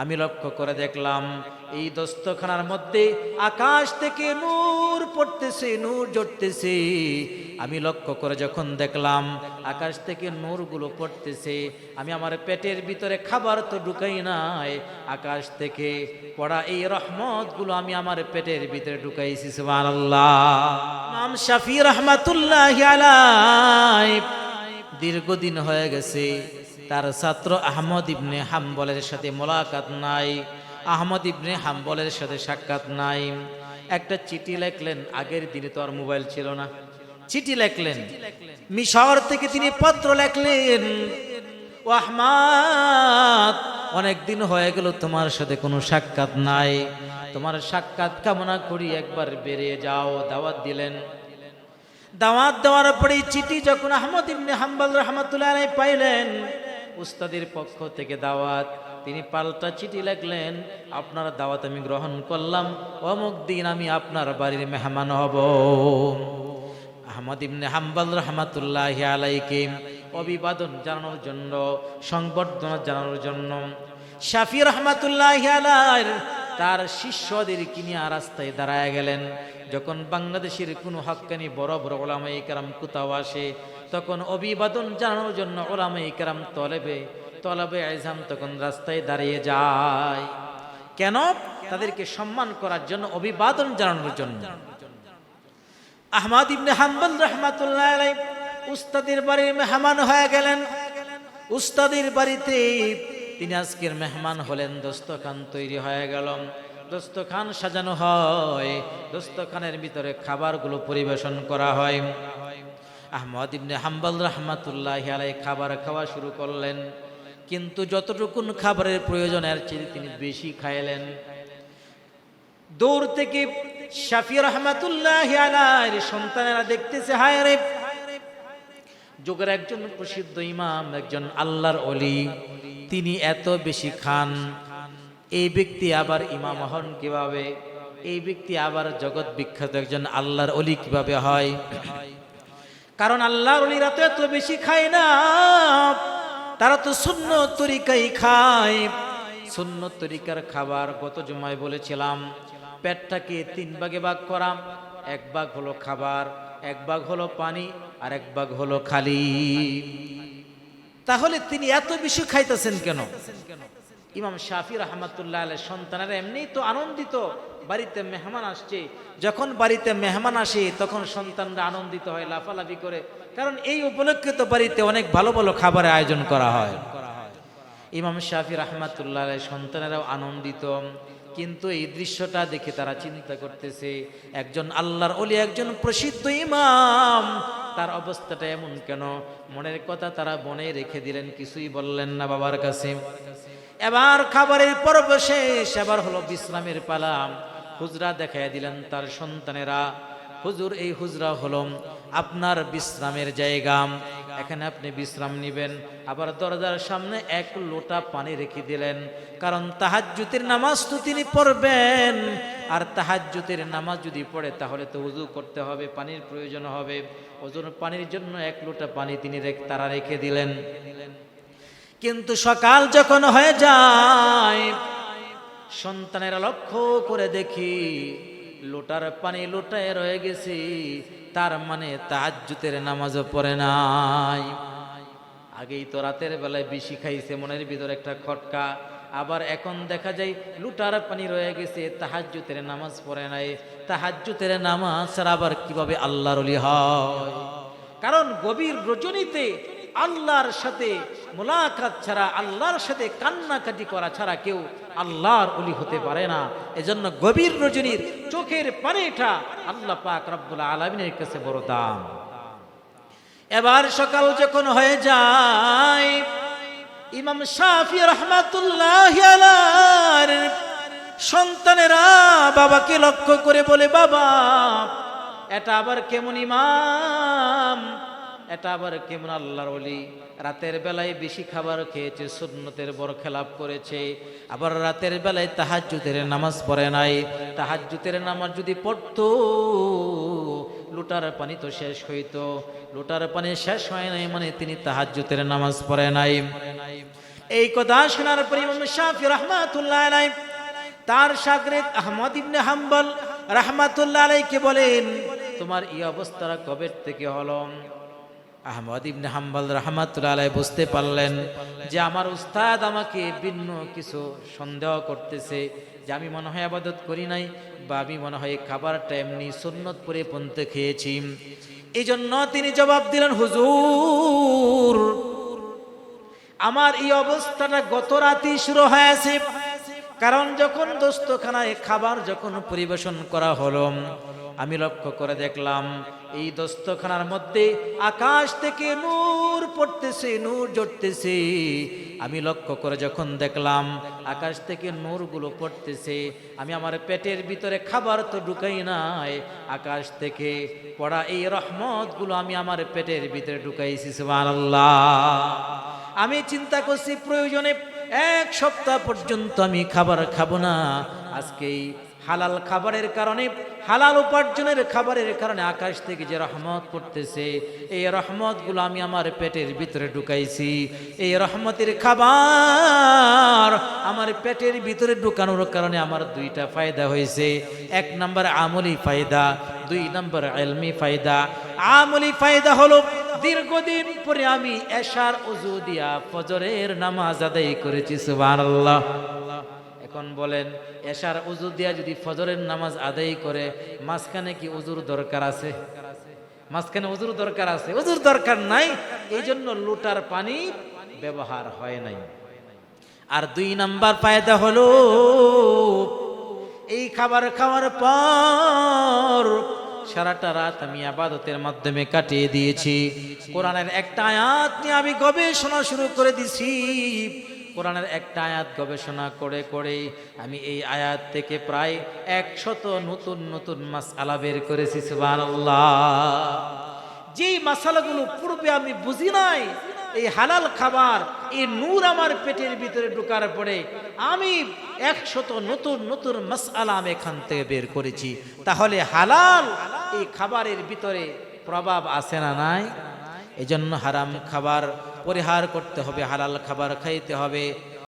আমি লক্ষ্য করে দেখলাম, এই দস্তখানার মধ্যে আকাশ থেকে নূর পড়তেছে, নূর জড়তেছে। আমি লক্ষ্য করে যখন দেখলাম, আকাশ থেকে নূরগুলো পড়তেছে, আমি আমার পেটের ভিতরে খাবার তো ঢুকাই নাই, আকাশ থেকে পড়া এই রহমতগুলো আমি আমার পেটের ভিতরে ঢুকাইছি, সুবহানাল্লাহ। নাম শাফি রহমাতুল্লাহ দীর্ঘদিন হয়ে গেছে তার ছাত্র আহমদ ইবনে হাম্বলের সাথে মোলাকাত নাই। আহমদ ইবনে হাম্বলের সাথে সাক্ষাৎ নাই। একটা চিঠি লেখলেন, আগের দিনে তো আর মোবাইল ছিল না। চিঠি লেখলেন, মিশর থেকে তিনি পত্র লেখলেন, ও আহমাদ অনেক দিন হয়ে গেল তোমার সাথে কোনো সাক্ষাৎ নাই। তোমার সাক্ষাৎ কামনা করি একবার বেরিয়ে যাও। দাওয়াত দিলেন। দাওয়াত দেওয়ার পরে চিঠি যখন আহমদ ইবনে হাম্বল রহমতুল্লাহ পাইলেন উস্তাদের পক্ষ থেকে দাওয়াত। তিনি পাল্টা চিঠি লাগলেন আপনার দাওয়াত আমি গ্রহণ করলাম, অমুক দিন আমি আপনার বাড়ির মেহমান হব। আহমদ ইবনে হাম্বাল রহমাতুল্লাহ আলাইকে অভিবাদন জানানোর জন্য, সংবর্ধনা জানানোর জন্য। শাফি রহমাতুল্লাহ আলাইর তার শিষ্যদের কিনিয়া রাস্তায় দাঁড়ায় গেলেন। যখন বাংলাদেশের কোনো হক্কানি বড় বড় ওলামাই কারাম কোথাও আসে, তখন অভিবাদন জানানোর জন্য ওলামাই কারাম তলেবে, তলবে আইজাম তখন রাস্তায় দাঁড়িয়ে যায়। কেন? তাদেরকে সম্মান করার জন্য, অভিবাদন জানানোর জন্য। আহমদ ইবনে হাম্বল রহমাতুল্লাহ আলাই উস্তাদের বাড়ির মেহমান হয়ে গেলেন। উস্তাদের বাড়িতে তিনি আজকের মেহমান হলেন, দস্তখান তৈরি হয়ে গেল। দস্তখান সাজানো হয়, দস্তখানের ভিতরে খাবারগুলো পরিবেশন করা হয়। আহমদ ইবনে হাম্বাল রহমাতুল্লাহ আলাই খাবার খাওয়া শুরু করলেন, কিন্তু যতটুকুন খাবারের প্রয়োজন, এর চেয়ে তিনি বেশি খাইলেন। দূর থেকে শাফি রহমাতুল্লাহ আলাইর সন্তানেরা দেখতেছে, হায় রে! যুগের একজন প্রসিদ্ধ ইমাম, একজন আল্লাহর অলি তিনি এত বেশি খান। এই ব্যক্তি আবার ইমাম হন কীভাবে? এই ব্যক্তি আবার জগৎ বিখ্যাত একজন আল্লাহর অলি কীভাবে হয়? কারণ আল্লাহর অলিরা তো এত বেশি খায় না। তারা তো শূন্য তরিকাই খায়। শূন্য তরিকার খাবার গত জমায় বলেছিলাম পেটটাকে তিন ভাগে ভাগ করাম এক ভাগ হলো খাবার, এক ভাগ হলো পানি, আর এক ভাগ হলো খালি। তাহলে তিনি এত বেশি খাইতেছেন কেন? ইমাম শাফি রহমতুল্লাহ আলের সন্তানেরা এমনি তো আনন্দিত, বাড়িতে মেহমান আসছে। যখন বাড়িতে মেহমান আসে, তখন সন্তানরা আনন্দিত হয়, লাফালাফি করে। কারণ এই উপলক্ষে তো বাড়িতে অনেক ভালো ভালো খাবারের আয়োজন করা হয়। ইমাম শাফি রহমাতুল্লাহ সন্তানেরাও আনন্দিত। কিন্তু এই দৃশ্যটা দেখে তারা চিন্তা করতেছে, একজন আল্লাহর অলি একজন প্রসিদ্ধ ইমাম, তার অবস্থাটা এমন কেন? মনের কথা তারা বনে রেখে দিলেন, কিছুই বললেন না বাবার কাছে। এবার খাবারের পর্ব শেষ, এবার হলো বিশ্রামের পালা। হুজরা দেখাইয়া দিলেন তার সন্তানেরা, হুজুর, এই হুজরা হলো আপনার বিশ্রামের জায়গা। এখানে আপনি বিশ্রাম নেবেন। আবার দরজার সামনে এক লোটা পানি রেখে দিলেন। কারণ তাহাজ্জুতের নামাজ তো তিনি পড়বেন। আর তাহাজ্জুতের নামাজ যদি পড়ে, তাহলে তো উজু করতে হবে, পানির প্রয়োজন হবে। ওজন পানির জন্য এক লোটা পানি তিনি তারা রেখে দিলেন। কিন্তু সকাল যখন হয়ে যায়, সন্তানেরা লক্ষ্য করে দেখি লোটার পানি লোটায় রয়ে গেছে, তার মানে তাহাজ্জুতের নামাজও পড়ে নাই। আগেই তো রাতের বেলায় বেশি খাইছে, মনের ভিতরে একটা খটকা। আবার এখন দেখা যায় লুটার পানি রয়ে গেছে তাহাজ্জুতের নামাজ পড়ে নাই। তাহাজ্জুতের নামাজ আবার কীভাবে আল্লাহর হয়? কারণ গভীর রজনীতে আল্লাহর সাথে মোলাকাত ছাড়া, আল্লাহর সাথে কান্নাকাটি করা ছাড়া কেউ আল্লাহর অলি হতে পারে না। এজন্য গভীর রজনীর চোখের পানিটা আল্লাহ পাক রব্বুল আলমিনের কাছে বড় দাম। এবার সকাল যখন হয়ে যায়, ইমাম শাফি রহমাতুল্লাহ সন্তানেরা বাবাকে লক্ষ্য করে বলে, বাবা, এটা আবার কেমন ইমাম? এটা আবার কেমন আল্লাহর অলি রাতের বেলায় বেশি খাবার খেয়েছে, সুন্নতের বড় খেলাপ করেছে। আবার রাতের বেলায় তাহাজ্জুদের নামাজ পড়ে নাই। তাহাজ্জুদের নামাজ যদি পড়তো, লুটার পানি তো শেষ হইতো। লুটার পানি শেষ হয় নাই মানে তিনি তাহাজ্জুদের নামাজ পড়ে নাই। এই কথা শোনার পর ইমাম শাফি রহমাতুল্লাহ আলাই তার সাগরেদ আহমদ ইবনে হাম্বল রহমাতুল্লাহ আলাইকে বলেন, তোমার এই অবস্থাটা কবে থেকে হলো? আহমদ ইবনে হাম্বল রহমাতুল্লাহ বুঝতে পারলেন যে আমার উস্তাদ আমাকে ভিন্ন কিছু সন্দেহ করতেছে যে আমি মনে হয় আবাদত করি নাই বা আমি মনে হয় খাবারটা এমনি সুন্নত করে পন্থে খেয়েছি। এই জন্য তিনি জবাব দিলেন, হুজুর, আমার এই অবস্থাটা গত রাতেই শুরু হয়েছে। কারণ যখন দোস্তখানায় খাবার যখন পরিবেশন করা হলো আমি লক্ষ্য করে দেখলাম, এই দস্তখানার মধ্যে আকাশ থেকে নূর পড়তেছে, নূর জড়তেছে। আমি লক্ষ্য করে যখন দেখলাম, আকাশ থেকে নূরগুলো পড়তেছে, আমি আমার পেটের ভিতরে খাবার তো ঢুকাই নাই, আকাশ থেকে পড়া এই রহমতগুলো আমি আমার পেটের ভিতরে ঢুকাইছি, সুবহানাল্লাহ। আমি চিন্তা করছি, প্রয়োজনে এক সপ্তাহ পর্যন্ত আমি খাবার খাব না আজকে এই হালাল খাবারের কারণে, হালাল উপার্জনের খাবারের কারণে আকাশ থেকে যে রহমত পড়তেছে, এই রহমতগুলো আমি আমার পেটের ভিতরে ঢুকাইছি। এই রহমতের খাবার আমার পেটের ভিতরে ঢুকানোর কারণে আমার দুইটা ফায়দা হয়েছে। এক নম্বর আমলি ফায়দা, দুই নম্বর এলমি ফায়দা। আমলি ফায়দা হলো, দীর্ঘদিন পরে আমি এশার উজু দিয়া ফজরের নামাজ আদায় করেছি, সুবহানাল্লাহ। এখন বলেন, এশার উজু দিয়া যদি ফজরের নামাজ আদায় করে, মাঝখানে কি উজুর দরকার আছে? মাঝখানে উজুর দরকার আছে। উজুর দরকার নাই এই জন্য লুটার পানি ব্যবহার হয় নাই। আর দুই নাম্বার ফায়দা হলো, এই খাবার খাওয়ার পর সারাটা রাত আমি আবাদতের মাধ্যমে কাটিয়ে দিয়েছি। কোরআনের একটা আয়াত নিয়ে আমি গবেষণা শুরু করে দিছি। কোরআনের একটা আয়াত গবেষণা করে করে আমি এই আয়াত থেকে প্রায় একশত নতুন নতুন মাস আলা বের করেছি, সুবহানাল্লাহ। যেই মাসালাগুলো পূর্বে আমি বুঝি নাই, এই হালাল খাবার, এই নূর আমার পেটের ভিতরে ঢোকার পরে আমি একশত নতুন নতুন মাসালা আমি এখান থেকে বের করেছি। তাহলে হালাল এই খাবারের ভিতরে প্রভাব আছে না নাই? এই জন্য হারাম খাবার পরিহার করতে হবে হালাল খাবার খাইতে হবে।